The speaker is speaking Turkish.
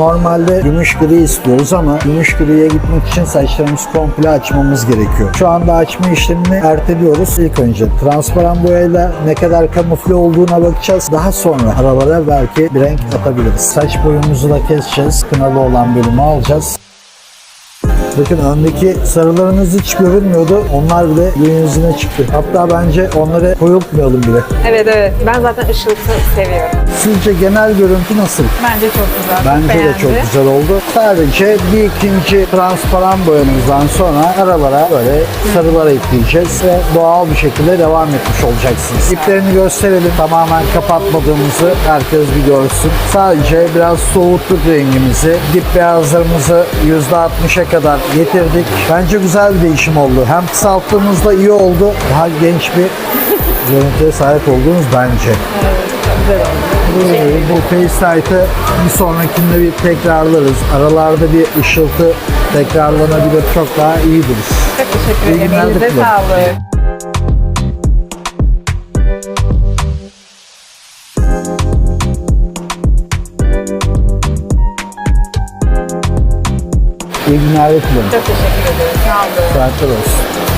Normalde gümüş gri istiyoruz ama gümüş griye gitmek için saçlarımızı komple açmamız gerekiyor. Şu anda açma işlemini erteliyoruz. İlk önce transparan boyayla ne kadar kamufle olduğuna bakacağız. Daha sonra aralara belki bir renk atabiliriz. Saç boyumuzu da keseceğiz. Kınalı olan bölümü alacağız. Bakın öndeki sarılarınız hiç görünmüyordu. Onlar bile gün yüzüne çıktı. Hatta bence onları koyultmayalım bile. Evet evet. Ben zaten ışıltı seviyorum. Sizce genel görüntü nasıl? Bence çok güzel. Bence de Beğendi. çok güzel oldu. Sadece bir ikinci transparan boyamızdan sonra aralara böyle sarılar ekleyeceğiz ve doğal bir şekilde devam etmiş olacaksınız. İplerini gösterelim. Tamamen kapatmadığımızı herkes bir görsün. Sadece biraz soğuttuk rengimizi. Dip beyazlarımızı %60'a kadar getirdik. Bence güzel bir değişim oldu. Hem kısalttığımızda iyi oldu. Daha genç bir görüntüye sahip olduğunuz bence. Bu, bu FaceTite'ı bir sonrakinde bir tekrarlarız. Aralarda bir ışıltı tekrarlanabilir. Çok daha iyi durur. Çok teşekkür ederim. Elinize sağlık. İyi günler diliyorum. Çok teşekkür ederim. Sağ olun. Saatler olsun.